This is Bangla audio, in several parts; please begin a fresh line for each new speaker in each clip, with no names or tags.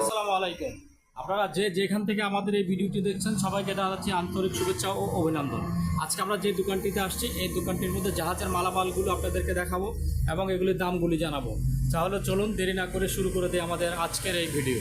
আসসালামু আলাইকুম। আপনারা যে যেখান থেকে আমাদের এই ভিডিওটি দেখছেন, সবাইকে জানাচ্ছি আন্তরিক শুভেচ্ছা ও অভিনন্দন। আজকে আমরা যে দোকানটিতে আসছি, এই দোকানটির মধ্যে জাহাজের মালামালগুলো আপনাদেরকে দেখাবো এবং এগুলির দামগুলি জানাব। তাহলে চলুন দেরি না করে শুরু করে দিই আমাদের আজকের এই ভিডিও।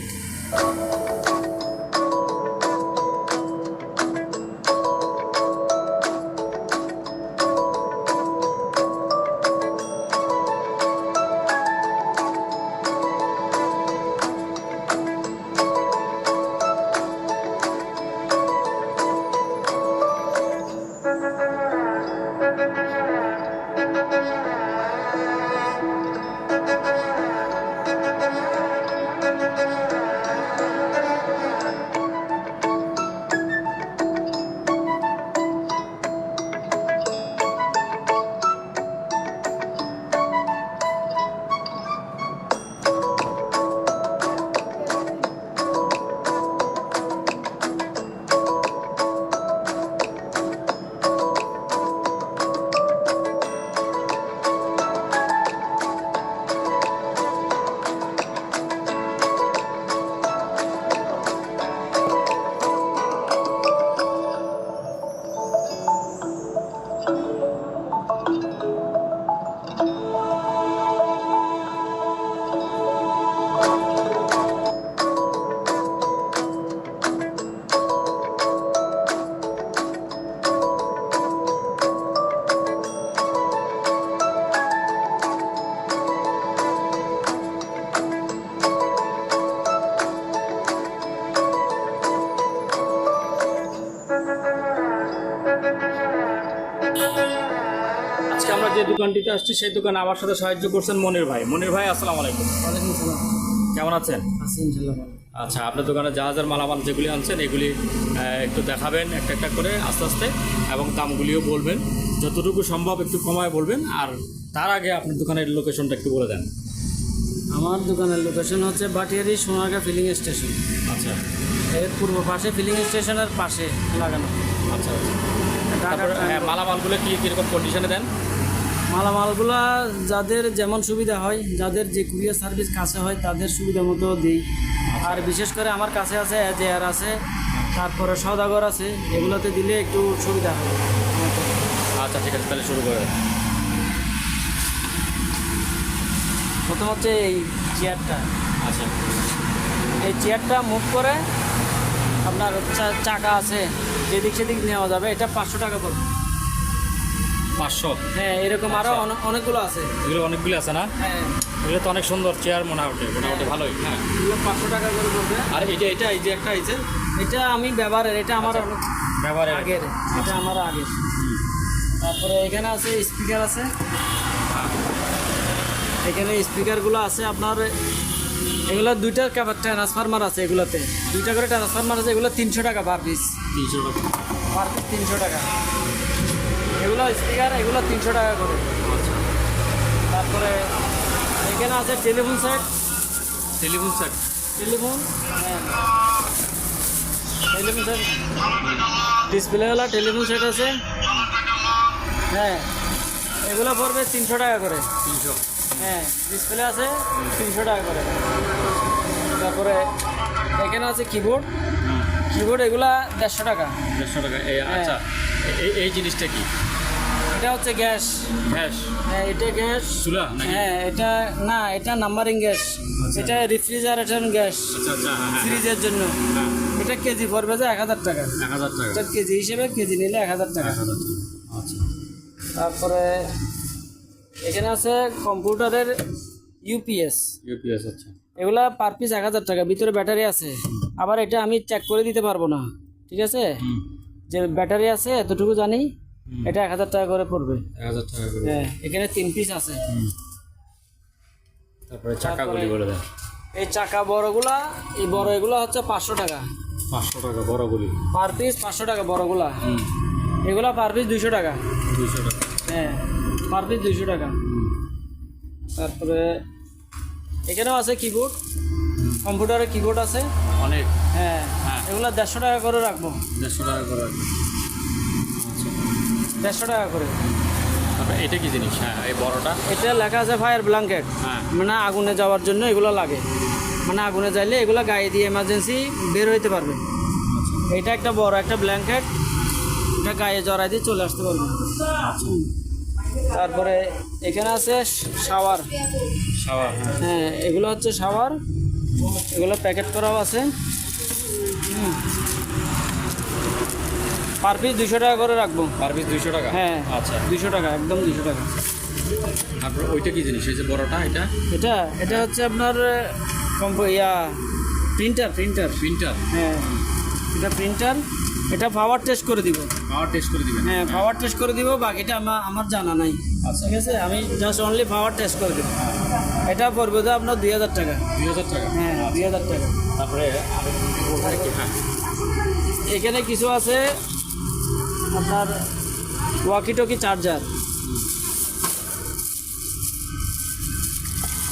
আসছি সেই দোকানে আমার সাথে সাহায্য করছেন মনির ভাই। মনির ভাই আসসালামু আলাইকুম। কেমন আছেন? আচ্ছা আপনার দোকানে জাহাজের মালামাল যেগুলি আনছেন এগুলি একটু দেখাবেন একটা একটা করে আস্তে আস্তে এবং দামগুলিও বলবেন। যতটুকু সম্ভব একটু কমায় বলবেন আর তার আগে আপনার দোকানের লোকেশনটা একটু বলে দেন।
আমার দোকানের লোকেশন হচ্ছে বাটিয়ারি সোনারগা ফিলিং স্টেশন।
আচ্ছা।
এর পূর্ব পাশে ফিলিং স্টেশনের পাশে লাগানো।
আচ্ছা আচ্ছা। হ্যাঁ, মালামালগুলো কি কীরকম কন্ডিশনে দেন?
মালামালগুলা যাদের যেমন সুবিধা হয় যাদের যে কুরিয়ার সার্ভিস কাছে হয় তাদের সুবিধা মতো দিই। আর বিশেষ করে আমার কাছে আছে এজেআর আছে তারপরে সদাগর আছে এগুলোতে দিলে একটু সুবিধা হয়।
আচ্ছা ঠিক আছে তাহলে শুরু করে।
প্রথম হচ্ছে এই চেয়ারটা।
আচ্ছা।
এই চেয়ারটা মুভ করে আপনার চাকা আছে যেদিক সেদিক নেওয়া যাবে এটা পাঁচশো টাকা পড়বে।
পাঁচশো।
হ্যাঁ এরকম আরও অনেকগুলো আছে।
এগুলো অনেকগুলি আছে না?
হ্যাঁ।
এগুলো তো অনেক সুন্দর চেয়ার মোটামুটি মোটামুটি ভালোই হ্যাঁ।
এগুলো পাঁচশো টাকা করে পড়বে।
আর এটা এটা এই যে একটা এই যে?
এটা আমি ব্যবহারের এটা আমার
ব্যবহারের।
আগের এটা আমার আগের। তারপরে এখানে আছে স্পিকার আছে। এখানে স্পিকারগুলো আছে আপনার এগুলো দুইটা ট্রান্সফার্মার আছে এগুলোতে। দুইটা করে ট্রান্সফার্মার আছে এগুলো তিনশো টাকা পার পিস।
তিনশো টাকা।
পার পিস তিনশো টাকা। এগুলো স্পিকার এগুলো তিনশো টাকা করে। তারপরে এখানে আছে telephone set
telephone set
telephone হ্যাঁ। টেলিফোন সেট ডিসপ্লেওয়ালা টেলিফোন সেট আছে। হ্যাঁ। এগুলো পড়বে তিনশো টাকা করে।
তিনশো।
হ্যাঁ ডিসপ্লে আছে তিনশো টাকা করে। তারপরে এখানে আছে কিবোর্ড কিবোর্ড এগুলা দেড়শো টাকা।
দেড়শো টাকা। এই আচ্ছা। এই এই জিনিসটা কি?
এটা হচ্ছে গ্যাস।
গ্যাস?
হ্যাঁ এটা গ্যাস।
চুলা
হ্যাঁ এটা না এটা নাম্বারিং গ্যাস। এটা রেফ্রিজারেটর গ্যাস।
আচ্ছা আচ্ছা হ্যাঁ হ্যাঁ।
ফ্রিজের জন্য।
হ্যাঁ।
এটা কেজি পড়বে যে এক হাজার টাকা।
এক হাজার টাকা।
এটা কেজি হিসেবে কেজি নিলে এক হাজার টাকা।
আচ্ছা।
তারপরে এখানে আছে কম্পিউটারের ইউপিএস
ইউপিএস আচ্ছা।
এগুলা পার পিস এক হাজার টাকা ভিতরে ব্যাটারি আছে। আবার এটা আমি চেক করে দিতে পারব না। ঠিক আছে? যে ব্যাটারি আছে এতটুকু জানি এটা এক হাজার টাকা করে পড়বে।
এক হাজার টাকা করে।
হ্যাঁ এখানে তিন পিস আছে।
তারপরে চাকাগুলি বলে দেন
এই চাকা বড়গুলা এই বড় এগুলা হচ্ছে পাঁচশো টাকা।
পাঁচশো টাকা বড়গুলি
পার পিস পাঁচশো টাকা বড়গুলা। এগুলা পার পিস দুইশো টাকা।
দুইশো টাকা।
হ্যাঁ পার পিস দুইশো টাকা। তারপরে এখানেও আছে কিবোর্ড কম্পিউটারের কিবোর্ড আছে।
অনেক।
হ্যাঁ।
হ্যাঁ।
এগুলো দেড়শো টাকা করে রাখব।
দেড়শো টাকা করে আছে।
দেড়শো টাকা করে।
এটা কি জিনিস? হ্যাঁ এই বড়টা?
এটা লেখা আছে ফায়ার ব্ল্যাঙ্কেট মানে আগুনে যাওয়ার জন্য এগুলো লাগে। মানে আগুনে যাইলে এগুলো গায়ে দিয়ে এমার্জেন্সি বের হইতে পারবে। এটা একটা বড় একটা ব্ল্যাঙ্কেট এটা গায়ে জড়াই দিয়ে চলে আসতে পারবে। তারপরে এখানে আছে শাওয়ার
শাওয়ার হ্যাঁ।
হ্যাঁ এগুলো হচ্ছে শাওয়ার এগুলো প্যাকেট করাও আছে। পার পিস দুশো টাকা করে রাখব।
পার পিস দুশো টাকা?
হ্যাঁ।
আচ্ছা।
দুশো টাকা একদম দুশো টাকা।
তারপরে ওইটা কি জিনিস? এই যে বড়টা এটা?
এটা এটা হচ্ছে আপনার কম্প ইয়া প্রিন্টার প্রিন্টার।
প্রিন্টার?
হ্যাঁ। এটা প্রিন্টার এটা পাওয়ার টেস্ট করে দিব।
পাওয়ার টেস্ট করে দিবেন।
হ্যাঁ পাওয়ার টেস্ট করে দিব বাকিটা আমার আমার জানা নাই।
আচ্ছা।
ঠিক আছে? আমি জাস্ট অনলি পাওয়ার টেস্ট করে দেবো। এটা পড়বে তো আপনার দুই হাজার টাকা।
দুই হাজার টাকা।
হ্যাঁ দুই হাজার টাকা।
তারপরে হ্যাঁ।
এখানে কিছু আছে আপনার walkie talkie charger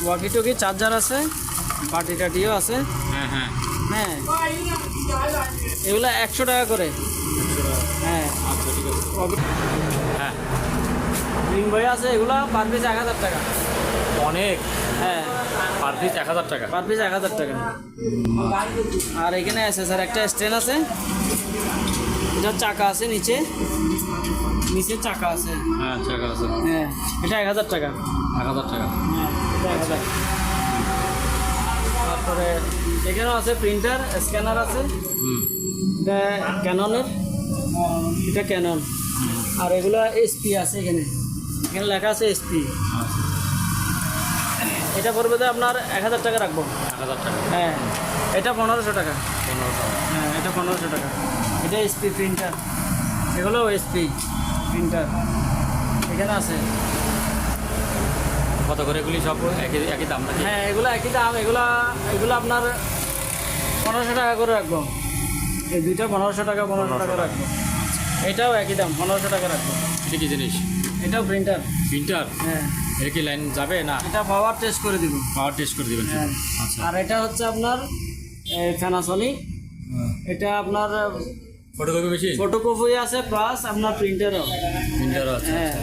walkie talkie charger আছে বাটি টাটিও আছে।
হ্যাঁ হ্যাঁ।
হ্যাঁ। এগুলো একশো টাকা করে। হ্যাঁ।
হ্যাঁ।
রিং বই আছে এগুলো পার পিস এক হাজার টাকা।
অনেক?
হ্যাঁ।
পার পিস এক হাজার টাকা?
পার পিস এক হাজার টাকা। আর এখানে আছে স্যার একটা স্ট্যান্ড আছে। এটা চাকা আছে নিচে। নিচে চাকা আছে।
হ্যাঁ টাকা আছে।
হ্যাঁ এটা এক হাজার টাকা।
এক হাজার টাকা।
হ্যাঁ এটা এক হাজার তারপরে এখানেও আছে প্রিন্টার স্ক্যানার আছে।
হুম।
এটা ক্যাননের এটা ক্যানন আর এগুলো এসপি আছে এখানে। এখানে লেখা আছে এসপি এটা পড়বে তো আপনার এক হাজার টাকা রাখব।
এক হাজার টাকা।
হ্যাঁ এটা পনেরোশো টাকা। হ্যাঁ এটা পনেরোশো টাকা। এটা এসপি প্রিন্টার এগুলো এসপি প্রিন্টার এখানে আছে।
কত করে এগুলি সব একই একই দাম
হ্যাঁ এগুলো একই দাম। এগুলো এগুলো আপনার পনেরোশো টাকা করে রাখব। এই দুইটা পনেরোশো টাকা পনেরোশো টাকা। রাখব। এটাও একই দাম পনেরোশো টাকা রাখব।
এটা কি জিনিস?
এটাও প্রিন্টার
প্রিন্টার
হ্যাঁ।
এর কি লাইন যাবে না?
এটা পাওয়ার টেস্ট করে দিব।
পাওয়ার টেস্ট করে দিবেন।
হ্যাঁ।
আচ্ছা।
আর এটা হচ্ছে আপনার ফ্যানাসনিক এটা আপনার
ফটোকপি মেশিন
ফটোকপি আছে প্লাস আপনার প্রিন্টারও
প্রিন্টারও আছে
হ্যাঁ।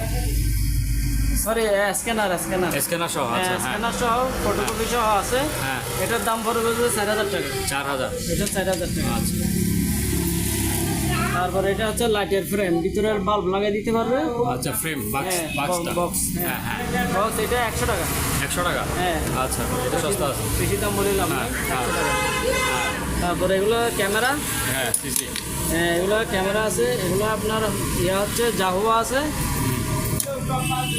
সরি স্ক্যানার স্ক্যানার
স্ক্যানার সহ আচ্ছা হ্যাঁ
স্ক্যানার সহ ফটোকপি সহ আছে।
হ্যাঁ।
এটার দাম পড়বে চার হাজার টাকা।
চার হাজার।
এটা চার হাজার টাকা।
আচ্ছা।
তারপরে এটা হচ্ছে লাইটের ফ্রেম ভিতরের বাল্ব লাগিয়ে দিতে পারবে?
আচ্ছা ফ্রেম বাক্স
হ্যাঁ
বাক্সটা
বক্স
হ্যাঁ।
হ্যাঁ
হ্যাঁ।
বক্স এটা একশো টাকা।
একশো টাকা?
হ্যাঁ।
আচ্ছা এটা সস্তা আছে।
বেশি দাম না
হ্যাঁ, হ্যাঁ।
তারপরে এগুলো ক্যামেরা
হ্যাঁ সিসি
হ্যাঁ এগুলো ক্যামেরা আছে। এগুলো আপনার ইয়ে হচ্ছে জাহুয়া আছে।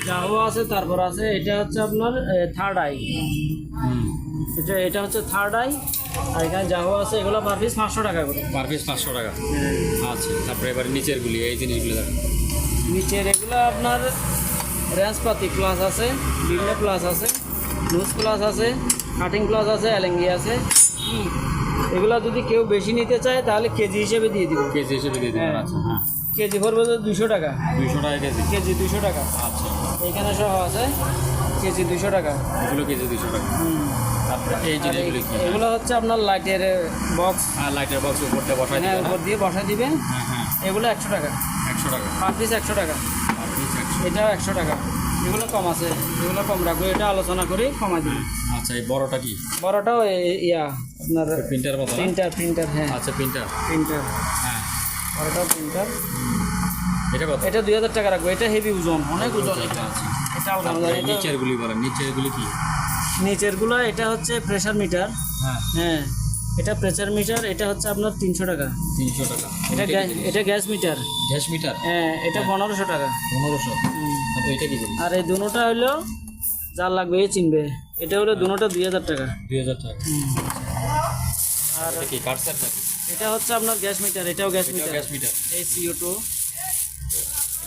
জাহুয়া আছে তারপর আছে এটা হচ্ছে আপনার থার্ড আই এটা এটা হচ্ছে থার্ড আই আর এখানে জাহুয়া আছে এগুলো পার পিস পাঁচশো টাকা করে।
পার পিস পাঁচশো টাকা। আচ্ছা তারপরে এবার নিচের গুলি এই জিনিসগুলো দেখেন
নিচের এগুলো আপনার রেঞ্জ পাতি প্লাস আছে বিভিন্ন প্লাস আছে লুজ প্লাস আছে কাটিং প্লাস আছে অ্যালেঙ্গি আছে। এগুলো যদি কেউ বেশি নিতে চায় তাহলে কেজি হিসেবে দিয়ে দিব
কেজি হিসেবে দিয়ে দেবেন
হ্যাঁ।
আচ্ছা হ্যাঁ।
কেজি পড়বে দুশো টাকা।
দুইশো টাকা কেজি।
কেজি দুশো টাকা।
আচ্ছা।
এখানে সহ আছে কেজি দুশো টাকা।
এগুলো কেজি দুইশো টাকা। এই
আর
কি?
এগুলো হচ্ছে আপনার লাইটের বক্স
হ্যাঁ লাইটের বক্স উপরটা বসাই
হ্যাঁ
দিবেন।
উপর দিয়ে বসা দিবে
হ্যাঁ হ্যাঁ।
এগুলো একশো টাকা।
একশো টাকা।
পার পিস একশো টাকা। এটাও একশো টাকা। এগুলো কম আছে। এগুলো কম রাখব এটা আলোচনা করে কমাই দিবে।
আচ্ছা এই বড়টা কি?
বড়টাও ইয়া আপনার
প্রিন্টার মতো
প্রিন্টার প্রিন্টার হ্যাঁ।
আচ্ছা প্রিন্টার
প্রিন্টার
হ্যাঁ।
বড়টাও প্রিন্টার
এটা কত?
এটা দুই হাজার টাকা রাখব। এটা হেভি ওজন অনেক ওজন এটা
আচ্ছা
এটা আলাদা
বলেন কি?
নিচেরগুলো এটা হচ্ছে প্রেশার মিটার
হ্যাঁ।
হ্যাঁ এটা প্রেশার মিটার এটা হচ্ছে আপনার তিনশো টাকা।
তিনশো টাকা।
এটা এটা গ্যাস মিটার
গ্যাস মিটার
হ্যাঁ এটা পনেরোশো টাকা।
পনেরোশো। এটা কি
আর এই দুটোটা হলো যার লাগবে এ চিনবে। এটা হলো দুটোটা দুই হাজার টাকা।
দুই হাজার টাকা।
আর
এটা কি কাঠ নাকি?
এটা হচ্ছে আপনার গ্যাস মিটার এটাও গ্যাস মিটার
গ্যাস মিটার
এই সিও টু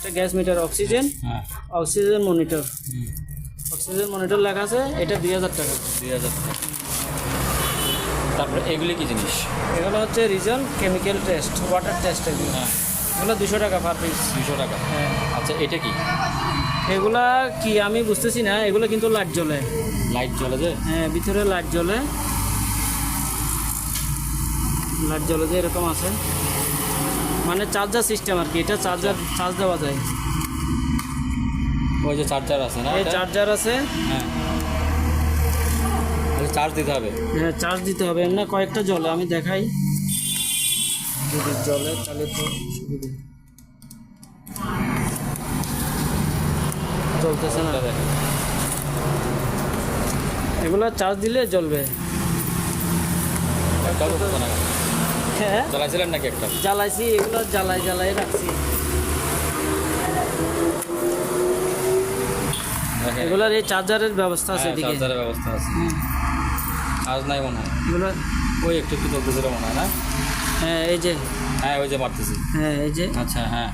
এটা গ্যাস মিটার অক্সিজেন
হ্যাঁ।
Oxygen monitor. অক্সিজেন মনিটর লেখা আছে এটা দুই হাজার টাকা।
দুই হাজার টাকা। তারপরে এগুলি কি জিনিস?
এগুলো হচ্ছে রিজন কেমিক্যাল টেস্ট ওয়াটার টেস্ট এগুলো।
হ্যাঁ।
এগুলো দুশো টাকা পার পিস।
দুশো টাকা।
হ্যাঁ।
আচ্ছা এটা কি?
এগুলা কি আমি বুঝতেছি না এগুলো কিন্তু লাইট জ্বলে।
লাইট জ্বলে যে?
হ্যাঁ ভিতরে লাইট জ্বলে। লাইট জ্বলে যে এরকম আছে। মানে চার্জার সিস্টেম আর কি এটা চার্জার চার্জ দেওয়া যায়।
ওই যে চার্জার আছে না
এই চার্জার আছে।
হ্যাঁ। চার্জ দিতে হবে?
হ্যাঁ চার্জ দিতে হবে। এমনি কয়েকটা জলে আমি দেখাই। যদি জলে তাহলে তো সুবিধে চলতেছে না। এগুলো চার্জ দিলে জ্বলবে। হ্যাঁ?
চালাইছিলেন নাকি একটা?
জ্বালাইছি এগুলো জ্বালাই জ্বালাই রাখছি। এগুলোর এই চার্জারের ব্যবস্থা আছে
হ্যাঁ,
এদিকে।
চার্জারের ব্যবস্থা আছে। চার্জ নাই মনে হয়।
এগুলো
ওই একটু একটু চলতেছিল মনে হয় না?
হ্যাঁ এই যে।
হ্যাঁ ওই যে মারতেছি
হ্যাঁ এই যে।
আচ্ছা হ্যাঁ।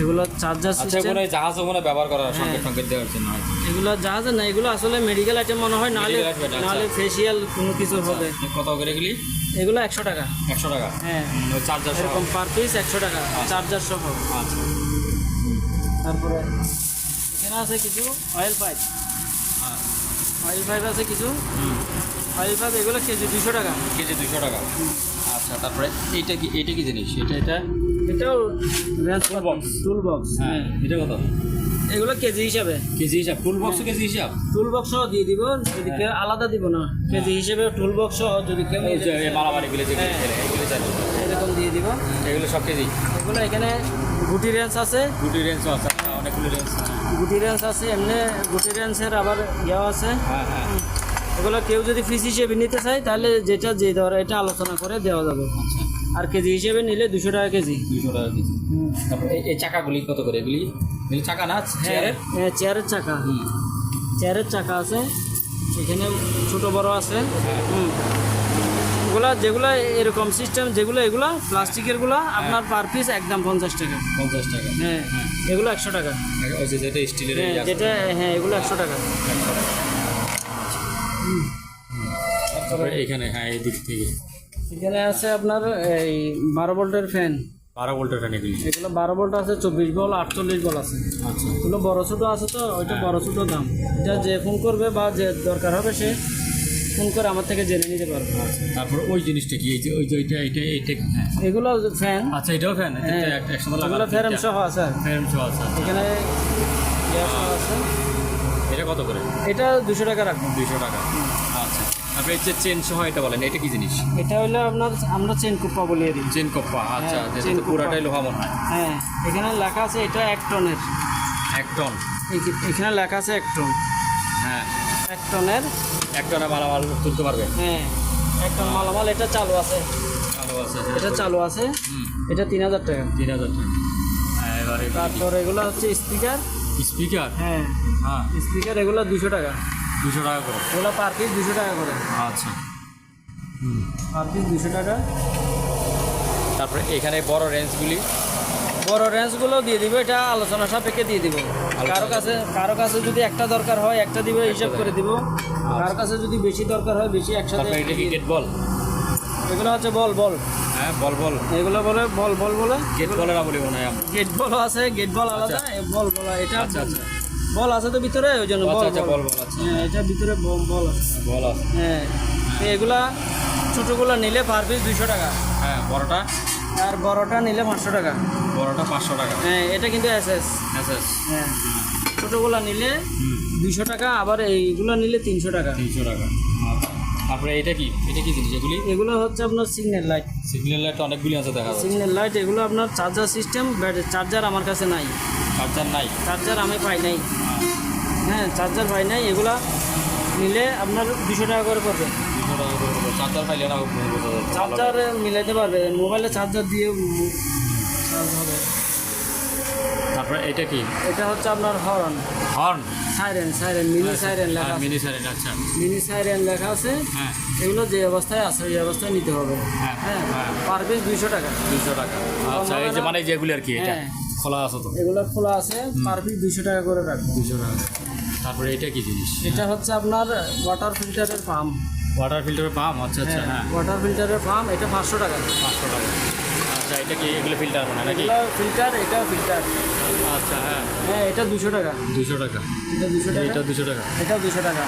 এগুলো চার্জার
আচ্ছা
সিস্টেম
কোনো জাহাজ মনে ব্যবহার করার
হ্যাঁ।
সংকেত সংকেত দেওয়ার জন্য
এগুলো জাহাজে না এগুলো আসলে মেডিকেল আইটেম মনে হয় নাহলে
আচ্ছা।
নাহলে ফেসিয়াল কোনো কিছু হবে।
কত করে গেলি
এগুলো একশো টাকা।
একশো টাকা?
হ্যাঁ।
চার্জার
এরকম পার পিস একশো টাকা চার্জার সহ।
আচ্ছা।
তারপরে এখানে আছে কিছু অয়েল পাইপ
হ্যাঁ
অয়েল পাইপ আছে কিছু। অয়েল পাইপ এগুলো কেজি দুশো টাকা।
কেজি দুশো টাকা। আচ্ছা তারপরে এইটা কি এইটা কি জিনিস? এটা এটা
এটাও
Tool
টুল বক্স
হ্যাঁ এটা কত?
এগুলো কেজি হিসাবে।
কেজি হিসাব ফুল বক্স কেজি হিসাব?
টুল বক্স দিয়ে দিব যদি কেউ আলাদা দিব না কেজি হিসাবে টুল বক্স যদি কেউ
মারামারিগুলো যেগুলো
হ্যাঁ।
এগুলো চাই।
এরকম দিয়ে দিব।
এগুলো সব কেজি?
এগুলো এখানে গুটি রেঞ্জ আছে।
গুটি রেঞ্জও আছে হ্যাঁ, অনেকগুলো রেঞ্জ
গুটি রেঞ্জ আছে এমনি গুটি রেঞ্জের আবার ইয়েও আছে।
হ্যাঁ হ্যাঁ।
এগুলো কেউ যদি ফিস হিসেবে নিতে চায় তাহলে যেটা যে দর এটা আলোচনা করে দেওয়া যাবে।
আচ্ছা।
আর কেজি হিসেবে নিলে দুশো টাকা কেজি।
দুশো টাকা কেজি। এই- এই চাকাগুলি কত করে? এগুলি চাকা না? চেয়ারের?
হ্যাঁ চেয়ারের চাকা।
হুম।
চেয়ারের চাকা আছে। এখানে ছোট বড় আছে।
হ্যাঁ।
হুম। এগুলা যেগুলো এরকম সিস্টেম যেগুলো এগুলো প্লাস্টিকেরগুলো আপনার পার পিস একদম পঞ্চাশ টাকা।
পঞ্চাশ টাকা।
হ্যাঁ এগুলো একশো টাকা।
যেটা স্টিলের
হ্যাঁ যেটা হ্যাঁ এগুলো একশো টাকা।
তারপরে এখানে হ্যাঁ এই দিক থেকে।
এখানে আছে আপনার এই বারো ভোল্টের ফ্যান
বারো ভোল্টের ফ্যান এগুলি
এগুলো বারো ভোল্ট আছে চব্বিশ বল আটচল্লিশ বল আছে।
আচ্ছা।
এগুলো বড় ছোটো আছে তো ওইটা বড় ছোটো দাম। এটা যে ফোন করবে বা যে দরকার হবে সে ফোন করে আমার থেকে জেনে নিতে পারবে।
তারপর ওই জিনিসটা কি? এই যে ওই যে এটা এটা হ্যাঁ
এগুলো ফ্যান।
আচ্ছা এটাও ফ্যান
হ্যাঁ। এগুলো ফ্যান সহ আছে।
ফ্যান সহ আছে আচ্ছা।
এখানে
এটা কত করে?
এটা দুশো টাকা রাখব।
দুইশো টাকা। আচ্ছা এই যে চেন সহ এটা বলেন এটা কি জিনিস?
এটা হলো আপনার আমরা চেন কুপ্পা বলিয়ে দিই।
চেন কপ্পা আচ্ছা
হ্যাঁ,
যেটা তো পুরাটাই লোহা মনে হয়।
হ্যাঁ এখানে লেখা আছে এটা এক টনের।
এক টন?
এখানে লেখা আছে এক টন।
হ্যাঁ।
এক টনের।
এক টনে মালামাল তুলতে পারবে?
হ্যাঁ এক টন মালামাল এটা চালু আছে।
ভালো আছে
এটা চালু আছে। এটা তিন হাজার টাকা।
তিন হাজার টাকা। হ্যাঁ,
তারপর এগুলো হচ্ছে স্পিকার।
স্পিকার?
হ্যাঁ
হ্যাঁ।
স্পিকার এগুলো দুশো টাকা।
দুশো টাকা করে।
এগুলো পার পিস দুশো টাকা করে।
আচ্ছা।
পার পিস দুশো টাকা।
তারপরে এখানে বড় রেঞ্জগুলি
বড় রেঞ্জগুলো দিয়ে দিব এটা আলোচনা সাপেক্ষে দিয়ে দিব। কারও কাছে কারও কাছে যদি একটা দরকার হয় একটা দিব হিসাব করে দিব। কারও কাছে যদি বেশি দরকার হয় বেশি একসাথে
তারপরে এটা কি গেট বল
এগুলো হচ্ছে বল বল
হ্যাঁ বল বল
এগুলো বলে বল বল বলে?
গেট বলে না বলি মনে হয়
গেট বল আছে গেট বল আলাদা বল বল এটা
আচ্ছা আচ্ছা।
বল আছে তো ভিতরে? ওই জন্য
আচ্ছা
বল
আচ্ছা
বল।
বল আচ্ছা।
হ্যাঁ এটা ভিতরে বল বল আছে।
বল আছে।
হ্যাঁ এগুলা ছোটোগুলো নিলে পার পিস দুশো টাকা।
হ্যাঁ বড়টা?
আর বড়টা নিলে পাঁচশো টাকা।
বড়টা পাঁচশো টাকা।
হ্যাঁ এটা কিন্তু এস এস
আচ্ছা
হ্যাঁ। ছোটোগুলো নিলে দুইশো টাকা আবার এইগুলো নিলে তিনশো টাকা।
তিনশো টাকা। তারপরে এটা কি? এটা কি জিনিস এগুলি?
এগুলো হচ্ছে আপনার সিগন্যাল লাইট
সিগন্যাল লাইট অনেকগুলি আছে দেখা যাচ্ছে।
সিগন্যাল লাইট এগুলো আপনার চার্জার সিস্টেম চার্জার আমার কাছে নাই।
চার্জার নাই।
চার্জার আমি পাই নাই।
হ্যাঁ,
হ্যাঁ চার্জার পাই নাই এগুলা নিলে আপনার দুশো টাকা করে পড়বে।
দুশো টাকা করে চার্জার পাইলে না
চার্জার মিলাইতে পারবে মোবাইলে চার্জার দিয়ে চার্জ হবে।
তারপরে এটা কি?
এটা হচ্ছে আপনার horn.
Horn?
Siren siren mini siren লেখা
মিনি সাইরেন আচ্ছা।
মিনি সাইরেন লেখা আছে।
হ্যাঁ।
এগুলো যে অবস্থায় আছে ওই অবস্থায় নিতে হবে।
হ্যাঁ,
হ্যাঁ
হ্যাঁ।
পার পিস দুইশো টাকা।
দুশো টাকা। আচ্ছা এই যে মানে যেগুলি আর কি এটা।
হ্যাঁ।
খোলা আছে তো?
এগুলো খোলা আছে পার পিস দুইশো টাকা করে রাখব।
দুশো টাকা। তারপরে এটা কি জিনিস?
এটা হচ্ছে আপনার ওয়াটার ফিল্টারের পাম্প
ওয়াটার ফিল্টারের পাম্প আচ্ছা আচ্ছা হ্যাঁ
ওয়াটার ফিল্টারের পাম্প এটা পাঁচশো টাকা।
পাঁচশো টাকা। আচ্ছা এটা কি এগুলো ফিল্টার মানে নাকি?
এগুলো ফিল্টার এটা ফিল্টার
আচ্ছা হ্যাঁ।
হ্যাঁ এটা দুশো টাকা।
দুশো টাকা।
এটা দুশো টাকা।
এটা দুশো টাকা।
এটা দুশো টাকা।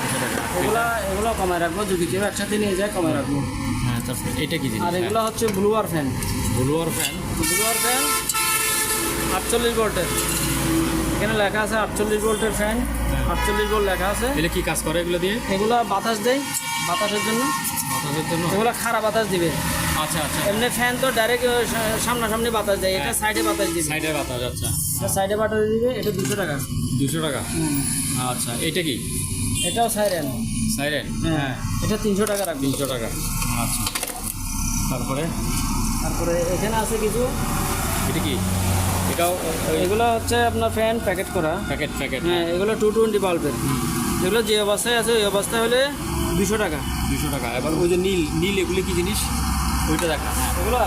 এগুলো এগুলো কমায় রাখব। যদি কেউ একসাথে নিয়ে যায় কমায় রাখব।
হ্যাঁ তারপরে এটা কি জিনিস?
আর এগুলো হচ্ছে blower fan
blower fan
blower fan আটচল্লিশ ভোল্টের। এখানে লেখা আছে আটচল্লিশ ভোল্টের ফ্যান আটচল্লিশ ভোল্ট লেখা আছে।
এগুলো কি কাজ করে এগুলো দিয়ে?
এগুলো বাতাস দেয় বাতাসের জন্য।
বাতাসের জন্য?
এগুলো খারাপ বাতাস দিবে।
আচ্ছা আচ্ছা।
এমনি ফ্যান তো ডাইরেক্ট সামনাসামনি বাতাস দেয়। এটা
হ্যাঁ।
সাইডে বাতাস দিবে।
সাইডে বাতাস আচ্ছা।
সাইডে বাতাস দিবে এটা দুশো টাকা।
দুশো টাকা? আচ্ছা এটা কি?
এটাও সাইরেন
সাইরেন
হ্যাঁ। এটা তিনশো টাকা রাখবে।
তিনশো টাকা। আচ্ছা। তারপরে?
তারপরে এখানে আছে কিছু?
এটা কি? এটাও
এগুলো হচ্ছে আপনার ফ্যান প্যাকেট করা।
প্যাকেট প্যাকেট
হ্যাঁ এগুলো টু টোয়েন্টি বাল্বের এগুলো যে অবস্থায় আছে ওই অবস্থায় হলে দুশো টাকা।
দুশো টাকা। এবার ওই যে নীল নীল এগুলো কি জিনিস? ওইটা দেখা হ্যাঁ।
এগুলো?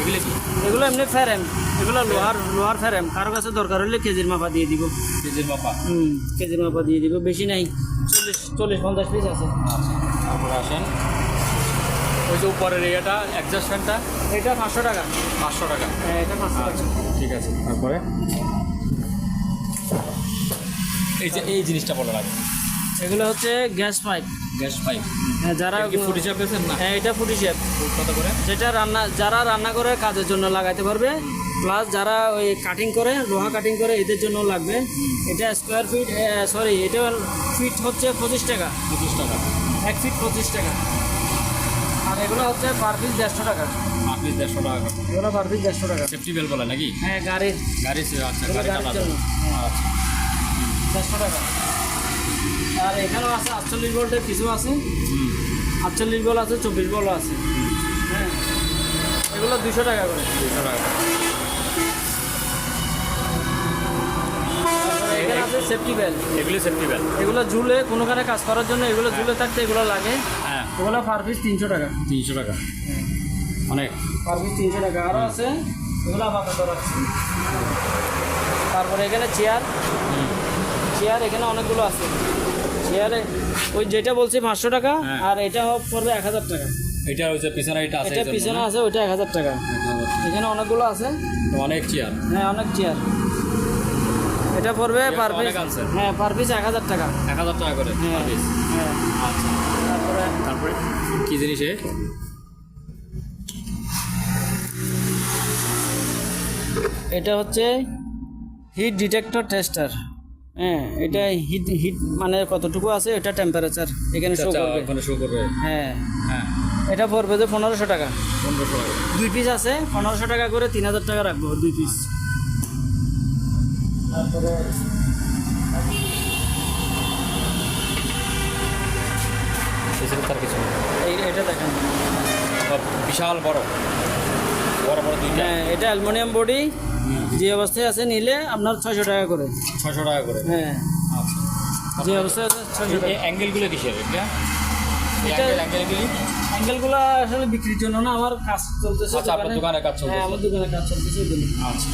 এগুলো কি?
এগুলো এমনি ফ্যারেম এগুলো লোহার লোহার ফ্যারেম কারও কাছে দরকার হলে কেজির মাপা দিয়ে দিব।
কেজির মাপা?
হুম কেজির মাপা দিয়ে দিব। বেশি নাই। চল্লিশ চল্লিশ পঞ্চাশ পিস আছে।
আচ্ছা তারপরে আসেন। ওই যে উপরের ইয়েটা অ্যাডজাস্ট ফ্যানটা
এটা পাঁচশো টাকা।
পাঁচশো টাকা।
হ্যাঁ এটা পাঁচশো টাকা।
আচ্ছা। ঠিক আছে তারপরে? এই যে এই জিনিসটা বলা লাগে।
এগুলো হচ্ছে গ্যাস পাইপ।
Gas pipe.
হ্যাঁ যারা
কি ফুটি চাপ পেয়েছেন না?
হ্যাঁ এটা ফুটি শেপ।
কত করে?
যেটা রান্না যারা রান্না করে কাজের জন্য লাগাইতে পারবে। প্লাস যারা ওই কাটিং করে লোহা কাটিং করে এদের জন্য লাগবে। এটা স্কোয়ার ফিট সরি এটা ফিট হচ্ছে পঁচিশ টাকা।
পঁচিশ টাকা।
এক ফিট পঁচিশ টাকা। আর এগুলো হচ্ছে পার পিস দেড়শো টাকা।
দেড়শো টাকা।
এগুলো পার পিস দেড়শো টাকা।
সেফটি বেল বলে নাকি?
হ্যাঁ গাড়ির
গাড়ি আচ্ছা গাড়ি
হ্যাঁ,
আচ্ছা।
দেড়শো টাকা। আর এখানেও আছে আটচল্লিশ ভোল্টের কিছু আছে। আটচল্লিশ বল আছে চব্বিশ বল আছে। হ্যাঁ। এগুলো দুশো টাকা করে।
দুশো টাকা
সেফটি বেল
এগুলি সেফটি বেল
এগুলো ঝুলে কোনোখানে কাজ করার জন্য এগুলো ঝুলে থাকতে এগুলো লাগে। এগুলো পার পিস তিনশো টাকা।
তিনশো টাকা। অনেক।
পার পিস তিনশো টাকা। আরও আছে এগুলো আপাতত রাখছি। তারপরে এখানে চেয়ার চেয়ার এখানে অনেকগুলো আছে। চেয়ারে ওই যেটা বলছি পাঁচশো টাকা
হ্যাঁ।
আর এটা পড়বে এক হাজার টাকা।
এটা হচ্ছে পিছনে এটা আছে
এটা পিছনে আছে ওইটা এক হাজার টাকা। এখানে অনেকগুলো আছে।
অনেক চেয়ার
হ্যাঁ অনেক চেয়ার এটা পড়বে পার পিস হ্যাঁ পার পিস এক হাজার টাকা।
এক হাজার টাকা করে
হ্যাঁ হ্যাঁ।
আচ্ছা।
তারপরে
কি জিনিস এ?
এটা হচ্ছে হিট ডিটেক্টর টেস্টার। হ্যাঁ এটা হিট হিট মানে কতটুকু আছে? এটা টেম্পারেচার এখানে শো
আচ্ছা
করবে।
ওখানে শো করবে।
হ্যাঁ।
হ্যাঁ।
এটা পড়বে যে পনেরোশো টাকা।
পনেরোশো টাকা।
দুই পিস আছে পনেরোশো টাকা করে তিন হাজার টাকা রাখব দুই পিস তারপরে
এছাড়া তার কিছু নেই।
এই এটা দেখেন।
সব বিশাল বড়। বড় বড় দুইটা।
হ্যাঁ এটা অ্যালুমিনিয়াম বডি। যে অবস্থায় আছে নিলে আপনার ছয়শো টাকা করে।
ছশো টাকা করে।
হ্যাঁ।
আচ্ছা।
যে অবস্থায় আছে ছয়শো টাকা।
অ্যাঙ্গেলগুলো কিসের এটা
এটা-
অ্যাঙ্গেলগুলো।
আসলে বিক্রির জন্য না আমার কাজ চলতেছে
আচ্ছা, আপনার দোকানে। কাজ চলতেছে।
হ্যাঁ আমার দোকানে কাজ চলতেছে।
আচ্ছা।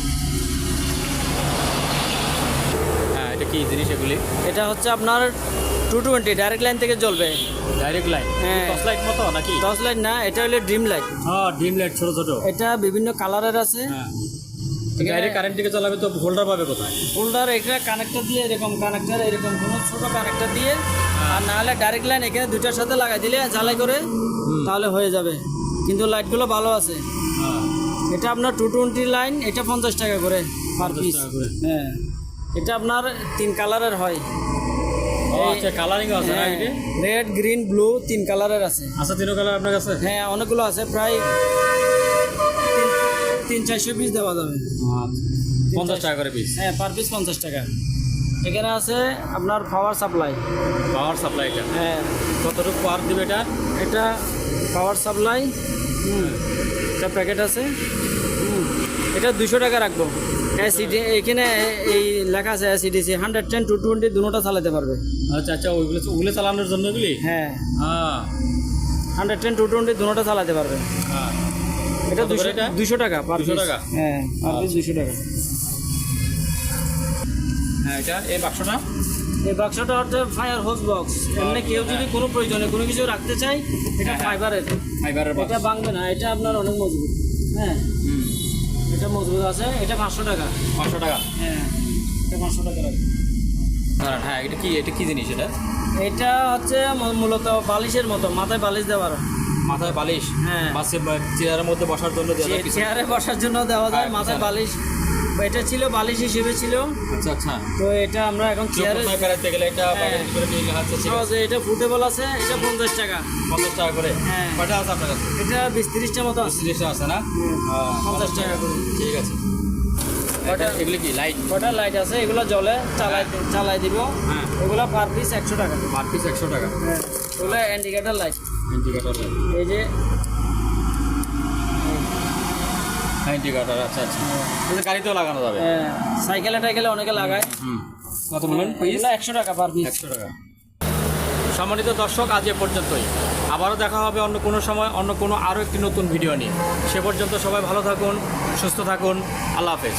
হ্যাঁ এটা কি জিনিস এগুলি?
এটা হচ্ছে আপনার টু টোয়েন্টি ডাইরেক্ট লাইন থেকে জ্বলবে।
ডাইরেক্ট লাইট
হ্যাঁ।
টর্চ লাইট মতো নাকি?
টর্চ লাইট না এটা হলো ড্রিম লাইট
হ্যাঁ ডিম লাইট ছোট ছোট।
এটা বিভিন্ন কালারের আছে।
হ্যাঁ। ডাইরেক্ট কারেন্ট থেকে চালাবে তো হোল্ডার পাবে কোথায়?
হোল্ডার এটা কানেক্টর দিয়ে এরকম কানেক্টর এরকম কোনো ছোট কানেক্টর দিয়ে। আর না হলে ডাইরেক্ট লাইন এখানে দুটার সাথে লাগাই দিলে জ্বালাই করে তাহলে হয়ে যাবে। কিন্তু লাইটগুলো ভালো আছে।
হ্যাঁ।
এটা আপনার টু টোয়েন্টি লাইন এটা পঞ্চাশ টাকা করে পার পিস
করে।
হ্যাঁ। এটা আপনার তিন কালারের হয়।
আচ্ছা কালারিং আছে না এটা?
রেড গ্রিন ব্লু তিন কালারের আছে।
আচ্ছা তিনও কালার আপনার কাছে?
হ্যাঁ অনেকগুলো আছে প্রায় তিন- তিন চারশো পিস দেওয়া যাবে।
পঞ্চাশ টাকা করে পিস
হ্যাঁ পার পিস পঞ্চাশ টাকা। এখানে আছে আপনার পাওয়ার সাপ্লাই
পাওয়ার সাপ্লাই এটা
হ্যাঁ।
কতটুকু পাওয়ার দিবে এটা?
এটা পাওয়ার সাপ্লাই হুম এটা প্যাকেট আছে। হুম এটা দুশো টাকা রাখব। অ্যাসিডি এখানে এই লেখা আছে AC DC hundred ten two twenty দুটোটা চালাতে পারবে।
আচ্ছা আচ্ছা ওইগুলো ওগুলো চালানোর জন্য এগুলি
হ্যাঁ।
হ্যাঁ।
হান্ড্রেড টেন টু টোয়েন্টি দুটোটা চালাতে পারবে।
হ্যাঁ।
এটা দুশো? দুশো টাকা পার
200 টাকা?
হ্যাঁ পার পিস দুশো টাকা।
হ্যাঁ এটা এই বাক্সটা?
এই বাক্সটা হচ্ছে ফায়ার হোস বক্স এমনি কেউ যদি কোনো প্রয়োজনে কোনো কিছু রাখতে চায় এটা ফাইবারের
ফাইবারের বাক্স
এটা ভাঙবে না এটা আপনার অনেক মজবুত। হ্যাঁ। এটা মজবুত আছে এটা পাঁচশো টাকা।
পাঁচশো টাকা।
হ্যাঁ এটা পাঁচশো টাকা রাখবে।
দাঁড়ান হ্যাঁ এটা কি এটা কি জিনিস এটা?
এটা হচ্ছে মূলত বালিশের মতো মাথায় বালিশ দেওয়ার
মাথায় বালিশ?
হ্যাঁ।
বাসে চেয়ারের মধ্যে বসার জন্য।
চেয়ারে বসার জন্য দেওয়া যায়
হ্যাঁ,
মাথায় বালিশ। এটা ছিল বালিশ হিসেবে ছিল।
আচ্ছা আচ্ছা।
তো এটা আমরা এখন চেয়ারে
বেড়াতে গেলে এটা
হ্যাঁ। সহজে এটা ফুটেবল আছে এটা পঞ্চাশ টাকা।
পঞ্চাশ টাকা করে?
হ্যাঁ।
কয়টা আছে আপনার কাছে?
এটা বিশ তিরিশটা মতো আছে।
তিরিশটা আছে না?
পঞ্চাশ টাকা করে।
ঠিক আছে। এগুলো কি লাইট
কটা লাইট আছে এগুলো জলে চালাই চালাই দিব।
হ্যাঁ।
এগুলো পার পিস একশো টাকা।
পার পিস একশো টাকা।
হ্যাঁ এগুলো ইন্ডিকেটার লাইট
ইন্ডিকেটর লাইট
এই যে
হ্যাঁ আচ্ছা আচ্ছা। এটা গাড়িতেও লাগানো যাবে।
হ্যাঁ, সাইকেলে টাইকেলে অনেকে লাগায়।
হুম কত বলুন পিস
একশো টাকা পার পিস
একশো টাকা। সম্মানিত দর্শক আজ এ পর্যন্তই। আবারও দেখা হবে অন্য কোনো সময় অন্য কোনো আরও একটি নতুন ভিডিও নিয়ে। সে পর্যন্ত সবাই ভালো থাকুন সুস্থ থাকুন। আল্লাহ হাফেজ।